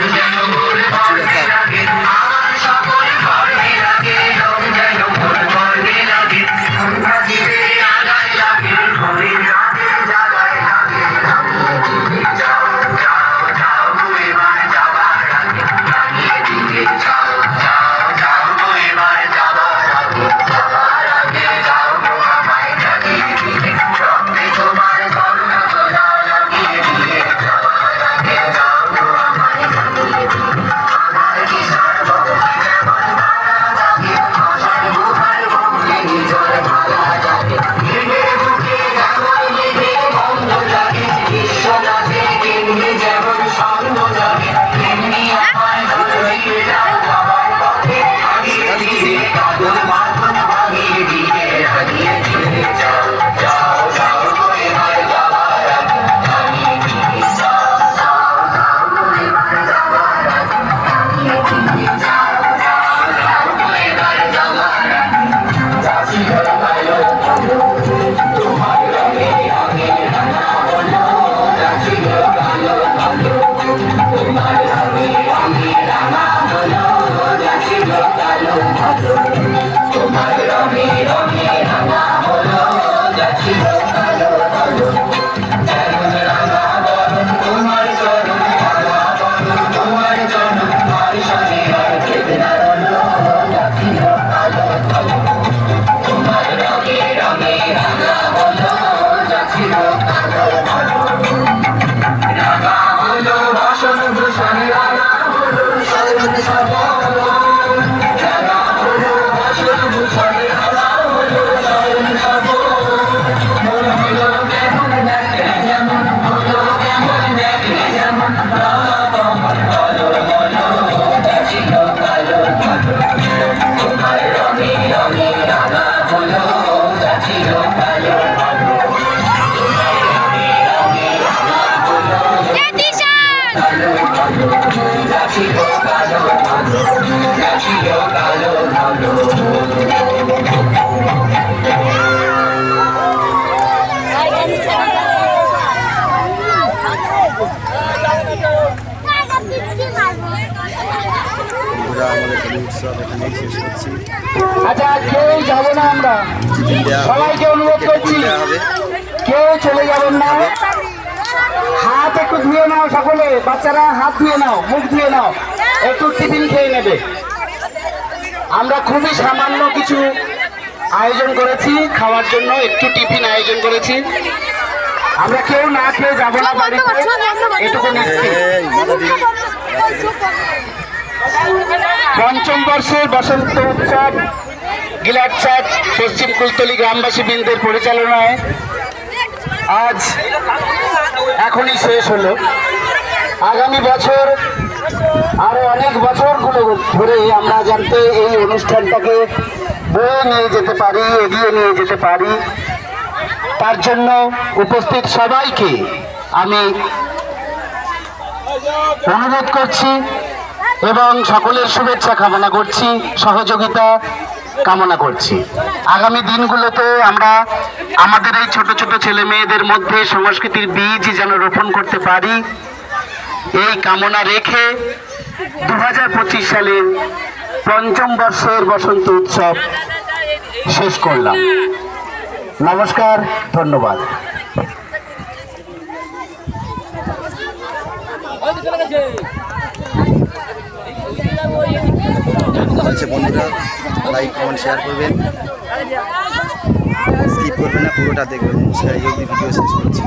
Thank you. আচ্ছা কেউ যাব না আমরা। সবাইকে অনুরোধ করছি। কেউ চলে যাবেন না। হাত একটু ধুয়ে নাও সকলে। বাচ্চারা, হাত ধুয়ে নাও, মুখ ধুয়ে নাও। একটু টিফিন খেয়ে নেবে। আমরা খুবই সামান্য কিছু আয়োজন করেছি, খাওয়ার জন্য একটু টিফিন আয়োজন করেছি। আমরা কেউ না খেয়ে যাব না বাড়িতে। এটুকু পঞ্চম বর্ষের বসন্ত উৎসব গিলাটচাট পশ্চিম কুলতলি গ্রামবাসী বৃন্দের পরিচালনায় আজ এখনই শেষ হলো। আগামী বছর, আরও অনেক বছরগুলো ধরে আমরা জানতে এই অনুষ্ঠানটাকে বয়ে নিয়ে যেতে পারি, এগিয়ে নিয়ে যেতে পারি। তার জন্য উপস্থিত সবাইকে আমি অনুরোধ করছি এবং সকলের শুভেচ্ছা কামনা করছি। সহযোগিতা কামনা করছি। আগামী দিনগুলোতে আমরা আমাদের এই ছোট ছোট ছেলে মেয়েদের মধ্যে সংস্কৃতির বীজ যেন রোপণ করতে পারি, এই কামনা রেখে দু হাজার পঁচিশ সালের পঞ্চম বর্ষের বসন্ত উৎসব শেষ করলাম। নমস্কার, ধন্যবাদ। হচ্ছে বন্ধুরা লাইক কমেন্ট শেয়ার করবেন। স্কিপ করবেন না, পুরোটা দেখবেন। সেটাই অবধি ভিডিও শেষ করছি।